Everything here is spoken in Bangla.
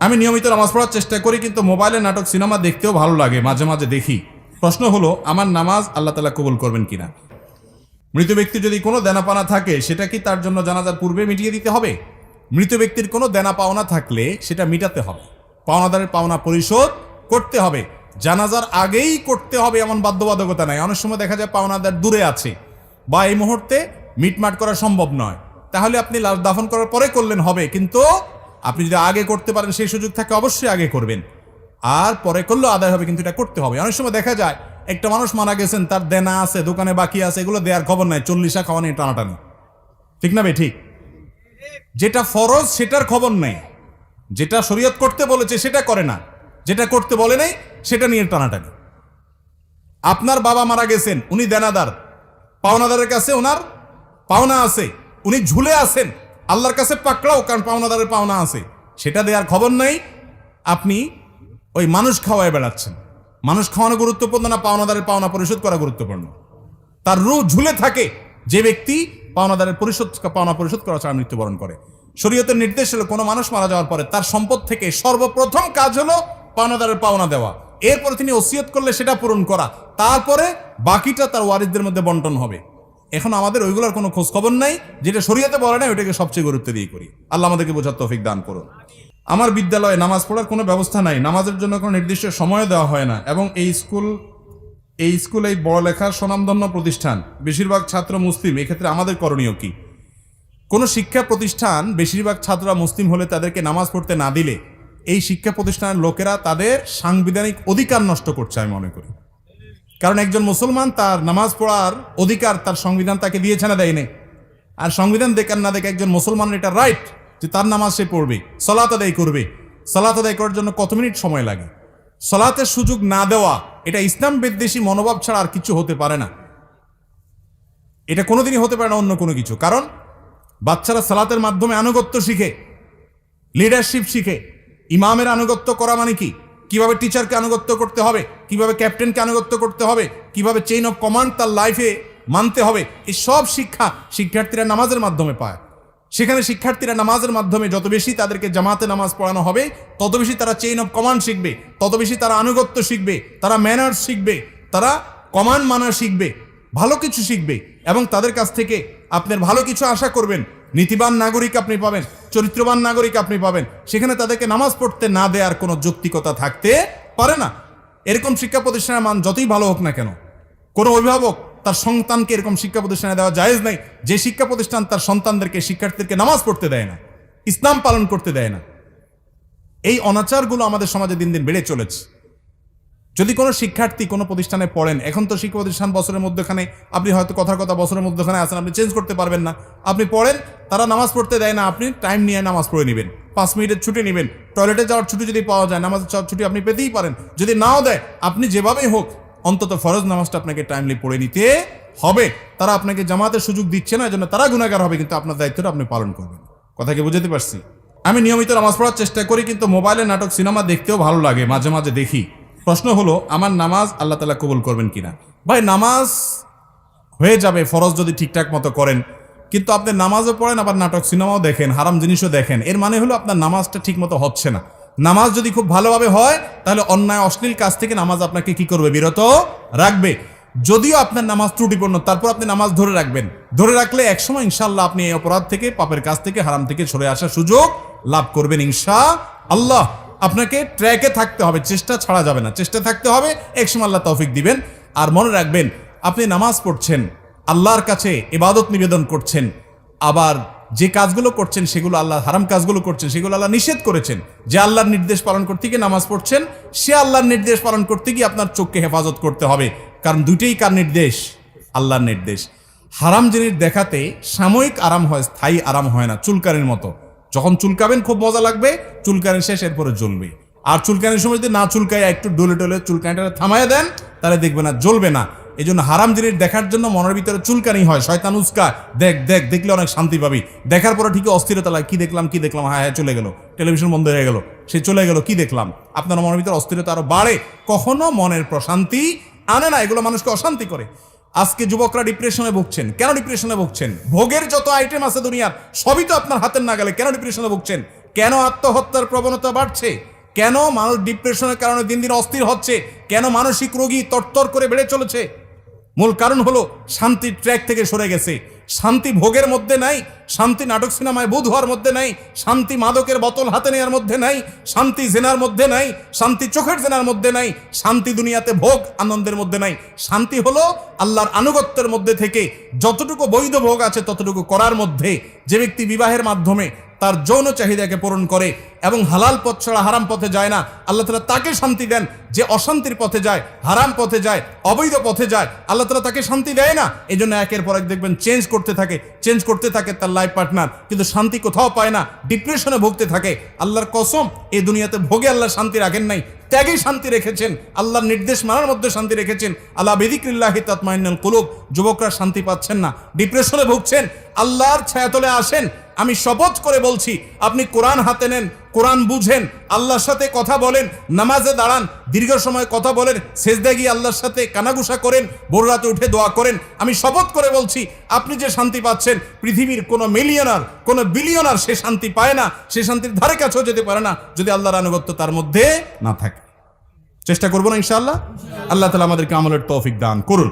আমি নিয়মিত নামাজ পড়ার চেষ্টা করি, কিন্তু মোবাইলে নাটক, সিনেমা দেখতেও ভালো লাগে, মাঝে মাঝে দেখি। প্রশ্ন হলো, আমার নামাজ আল্লাহ তালা কবুল করবেন কিনা? মৃত ব্যক্তি যদি কোনো দেনা পাওনা থাকে, সেটা কি তার জন্য জানাজার পূর্বে মিটিয়ে দিতে হবে? মৃত ব্যক্তির কোনো দেনা পাওনা থাকলে সেটা মিটাতে হবে। পাওনাদারের পাওনা পরিশোধ করতে হবে। জানাজার আগেই করতে হবে, এমন বাধ্যবাধকতা নাই। অনেক সময় দেখা যায় পাওনাদার দূরে আছে বা এই মুহূর্তে মিটমাট করা সম্ভব নয়। তাহলে আপনি লাশ দাফন করার পরে করলেন, হবে। কিন্তু আপনি যদি আগে করতে পারেন, সেই সুযোগ থাকে অবশ্যই আগে করবেন। আর পরে করলেও আদায় হবে, কিন্তু এটা করতে হবে। অনেক সময় দেখা যায়, একটা মানুষ মারা গেছেন, তার দেনা আছে, দোকানে বাকি আছে, এগুলো দেওয়ার খবর নাই, চল্লিশা খাওয়া নিয়ে টানাটানি। ঠিক না বে ঠিক? যেটা ফরজ, সেটার খবর নেই। যেটা শরীয়ত করতে বলেছে, সেটা করে না। যেটা করতে বলে নাই, সেটা নিয়ে টানাটানি। আপনার বাবা মারা গেছেন, উনি দেনাদার। পাওনাদারের কাছে ওনার পাওনা আছে, উনি ঝুলে আছেন। আল্লাহর কাছে পাকড়াও, কারণ পাওনাদারের পাওনা আছে। সেটা দেওয়ার খবর নেই। আপনি ওই মানুষ খাওয়ায় বেড়াচ্ছেন। মানুষ খাওয়ানো গুরুত্বপূর্ণ না পাওনাদারের পাওনা পরিশোধ করা গুরুত্বপূর্ণ? তার রু ঝুলে থাকে যে ব্যক্তি পাওনাদারের পরিশোধ, পাওনা পরিশোধ করা ছাড়া মৃত্যুবরণ করে। শরীয়তের নির্দেশ হলো কোনো মানুষ মারা যাওয়ার পরে তার সম্পদ থেকে সর্বপ্রথম কাজ হলো পাওনাদারের পাওনা দেওয়া। এরপরে তিনি ওসিয়ত করলে সেটা পূরণ করা। তারপরে বাকিটা তার ওয়ারিসদের মধ্যে বন্টন হবে। এখন আমাদের ওইগুলোর কোনো খোঁজ খবর নাই, যেটা শরীয়তে বলে না ওইটাকে সবচেয়ে গুরুত্ব দিয়ে করি। আল্লাহ আমাদেরকে বোঝার তৌফিক দান করুন। আমার বিদ্যালয়ে নামাজ পড়ার কোনো ব্যবস্থা নাই, নামাজের জন্য কোনো নির্দিষ্ট সময় দেওয়া হয় না, এবং এই স্কুল এই স্কুল এই বড়লেখার স্বনামধন্য প্রতিষ্ঠান, বেশিরভাগ ছাত্র মুসলিম, এক্ষেত্রে আমাদের করণীয় কি? কোনো শিক্ষা প্রতিষ্ঠান বেশিরভাগ ছাত্ররা মুসলিম হলে তাদেরকে নামাজ পড়তে না দিলে, এই শিক্ষা প্রতিষ্ঠানের লোকেরা তাদের সাংবিধানিক অধিকার নষ্ট করছে আমি মনে করি। কারণ একজন মুসলমান তার নামাজ পড়ার অধিকার তার সংবিধান তাকে দিয়েছে না দেয়নি। আর সংবিধান দেখার না দেখে একজন মুসলমানের এটা রাইট যে তার নামাজ সে পড়বে সলাত আদায় করবে। সলাত আদায় করার জন্য কত মিনিট সময় লাগে? সলাতের সুযোগ না দেওয়া, এটা ইসলাম বিদ্বেষী মনোভাব ছাড়া আর কিছু হতে পারে না। এটা কোনোদিনই হতে পারে না অন্য কোনো কিছু। কারণ বাচ্চারা সালাতের মাধ্যমে আনুগত্য শিখে লিডারশিপ শিখে। ইমামের আনুগত্য করা মানে কি? কীভাবে টিচারকে আনুগত্য করতে হবে? কীভাবে ক্যাপ্টেনকে আনুগত্য করতে হবে? কীভাবে চেইন অফ কমান্ড তার লাইফে মানতে হবে? এই সব শিক্ষা শিক্ষার্থীরা নামাজের মাধ্যমে পায়। সেখানে শিক্ষার্থীরা নামাজের মাধ্যমে যত বেশি তাদেরকে জামাতে নামাজ পড়ানো হবে, তত বেশি তারা চেইন অফ কমান্ড শিখবে, তত বেশি তারা আনুগত্য শিখবে, তারা ম্যানার্স শিখবে, তারা কমান্ড মানা শিখবে, ভালো কিছু শিখবে এবং তাদের কাছ থেকে আপনার ভালো কিছু আশা করবেন। নীতিবান নাগরিক আপনি পাবেন, চরিত্রবান নাগরিক আপনি পাবেন। সেখানে তাদেরকে নামাজ পড়তে না দেওয়ার কোনো যৌক্তিকতা থাকতে পারে না। এরকম শিক্ষা প্রতিষ্ঠানের মান যতই ভালো হোক না কেন, কোনো অভিভাবক তার সন্তানকে এরকম শিক্ষা প্রতিষ্ঠানে দেওয়া জায়েজ নাই। যে শিক্ষা প্রতিষ্ঠান তার সন্তানদেরকে, শিক্ষার্থীদেরকে নামাজ পড়তে দেয় না, ইসলাম পালন করতে দেয় না। এই অনাচারগুলো আমাদের সমাজে দিন দিন বেড়ে চলেছে। যদি কোনো শিক্ষার্থী কোনো প্রতিষ্ঠানে পড়েন, এখন তো শিক্ষা প্রতিষ্ঠান বছরের মধ্যখানে, আপনি হয়তো কথার কথা বছরের মধ্যখানে আছেন, আপনি চেঞ্জ করতে পারবেন না। আপনি পড়েন, তারা নামাজ পড়তে দেয় না, আপনি টাইম নিয়ে নামাজ পড়ে নেবেন। পাঁচ মিনিটের ছুটি নেবেন। টয়লেটে যাওয়ার ছুটি যদি পাওয়া যায়, নামাজের যাওয়ার ছুটি আপনি পেতেই পারেন। যদি নাও দেয়, আপনি যেভাবেই হোক, অন্তত ফরজ নামাজটা আপনাকে টাইমলি পড়ে নিতে হবে। তারা আপনাকে জামাতের সুযোগ দিচ্ছে না জন্য তারা গুণাগার হবে, কিন্তু আপনার দায়িত্বটা আপনি পালন করবেন। কথা কি বুঝতে পারছি? আমি নিয়মিত নামাজ পড়ার চেষ্টা করি, কিন্তু মোবাইলে নাটক, সিনেমা দেখতেও ভালো লাগে, মাঝে মাঝে দেখি। প্রশ্ন হলো, আমার নামাজ আল্লাহ তালা কবুল করবেন কিনা? ভাই, নামাজ হয়ে যাবে, ফরজ যদি ঠিকঠাক মতো করেন। কিন্তু আপনি নামাজও পড়েন, আবার নাটক সিনেমাও দেখেন, হারাম জিনিসও দেখেন। এর মানে হলো আপনার নামাজটা ঠিক মতো হচ্ছে না। নামাজ যদি খুব ভালোভাবে হয়, তাহলে অন্যায়, অশ্লীল কাজ থেকে নামাজ আপনাকে কি করবে? বিরত রাখবে। যদিও আপনার নামাজ ত্রুটিপূর্ণ, তারপর আপনি নামাজ ধরে রাখবেন। ধরে রাখলে একসময় ইনশাল্লাহ আপনি এই অপরাধ থেকে, পাপের কাছ থেকে, হারাম থেকে সরে আসার সুযোগ লাভ করবেন ইনশা আল্লাহ আপনাকে ট্র্যাকে থাকতে হবে, চেষ্টা ছাড়া যাবে না। চেষ্টা থাকতে হবে একসময় আল্লাহ তৌফিক দিবেন। আর মনে রাখবেন, আপনি নামাজ পড়ছেন, আল্লাহর কাছে ইবাদত নিবেদন করছেন, আবার যে কাজগুলো করছেন সেগুলো আল্লাহ, হারাম কাজগুলো করছেন, সেগুলো আল্লাহ নিষেধ করেছেন। যে আল্লাহর নির্দেশ পালন করতে গিয়ে নামাজ পড়ছেন, সে আল্লাহর নির্দেশ পালন করতে গিয়ে আপনার চোখকে হেফাজত করতে হবে। কারণ দুইটাই কার নির্দেশ? আল্লাহর নির্দেশ। হারাম জিনিস দেখাতে সাময়িক আরাম হয়, স্থায়ী আরাম হয় না, চুলকানির মতো। যখন চুলকাবেন খুব মজা লাগবে, চুলকানি শেষ, এরপরে জ্বলবে। আর চুলকানির সময় যদি না চুলকায়, একটু ডলে ডলে চুলকানিটা থামায় দেন, তাহলে দেখবে না জ্বলবে না। এই জন্য হারাম জিনিস দেখার জন্য মনের ভিতরে চুলকানি হয়। শয়তান উস্কা দেখ দেখ, দেখলে অনেক শান্তি পাবি। দেখার পরে ঠিকই অস্থিরতা লাগে, কি দেখলাম কি দেখলাম হ্যাঁ হ্যাঁ চলে গেল। টেলিভিশন বন্ধ হয়ে গেল, সে চলে গেল, কি দেখলাম? আপনার মনের ভিতরে অস্থিরতা আরও বাড়ে, কখনো মনের প্রশান্তি আনে না, এগুলো মানুষকে অশান্তি করে। আজকে যুবকরা ডিপ্রেশনে ভুগছেন। কেন ডিপ্রেশনে ভুগছেন? ভোগের যত আইটেম আছে দুনিয়ার, সবই তো আপনার হাতের নাগালে। কেন ডিপ্রেশনে ভুগছেন? কেন আত্মহত্যার প্রবণতা বাড়ছে? কেন মানুষ ডিপ্রেশনের কারণে দিন দিন অস্থির হচ্ছে? কেন মানসিক রোগী তরতর করে বেড়ে চলেছে? মূল কারণ হলো শান্তির ট্র্যাক থেকে সরে গেছে। শান্তি ভোগের মধ্যে নাই, শান্তি নাটক সিনেমায় বুধ হওয়ার মধ্যে নাই, শান্তি মাদকের বোতল হাতে নেওয়ার মধ্যে নাই, শান্তি জেনার মধ্যে নাই, শান্তি চোখের জেনার মধ্যে নাই, শান্তি দুনিয়াতে ভোগ আনন্দের মধ্যে নাই। শান্তি হলো আল্লাহর আনুগত্যের মধ্যে থেকে যতটুকু বৈধ ভোগ আছে ততটুকু করার মধ্যে। যে ব্যক্তি বিবাহের মাধ্যমে তার যৌন চাহিদাকে পূরণ করে এবং হালাল পথ ছাড়া হারাম পথে যায় না। আল্লাহ তালা তাকে শান্তি দেন যে অশান্তির পথে যায়, হারাম পথে যায়, অবৈধ পথে যায়। আল্লাহ তালা তাকে শান্তি দেয় না। এই জন্য একের পর এক দেখবেন চেঞ্জ করতে থাকে চেঞ্জ করতে থাকে তার লাইফ পার্টনার কিন্তু শান্তি কোথাও পায় না ডিপ্রেশনে ভুগতে থাকে। আল্লাহর কসম, এই দুনিয়াতে ভোগে আল্লাহ শান্তি রাখেন নাই, ত্যাগেই শান্তি রেখেছেন। আল্লাহর নির্দেশ মানার মধ্যে শান্তি রেখেছেন। আল্লাহ বেদিক্রিল্লাহি তাতমাইনাল কুলুব। যুবকরা শান্তি পাচ্ছেন না ডিপ্রেশনে ভুগছেন। আল্লাহর ছায়াতলে আসেন। আমি শপথ করে বলছি, আপনি কোরআন হাতে নেন, কোরআন বুঝেন, আল্লাহর সাথে কথা বলেন, নামাজে দাঁড়ান, দীর্ঘ সময় কথা বলেন, সেজদা গিয়ে আল্লাহর সাথে কানাগুসা করেন রাতে উঠে দোয়া করেন। আমি শপথ করে বলছি, আপনি যে শান্তি পাচ্ছেন, পৃথিবীর কোনো মিলিয়নার কোনো বিলিয়নার সে শান্তি পায় না, সে শান্তির ধারে কাছেও যেতে পারে না, যদি আল্লাহর আনুগত্য তার মধ্যে না থাকে। চেষ্টা করব না ইনশাআল্লাহ? আল্লাহ তালা আমাদেরকে আমলের তৌফিক দান করুন।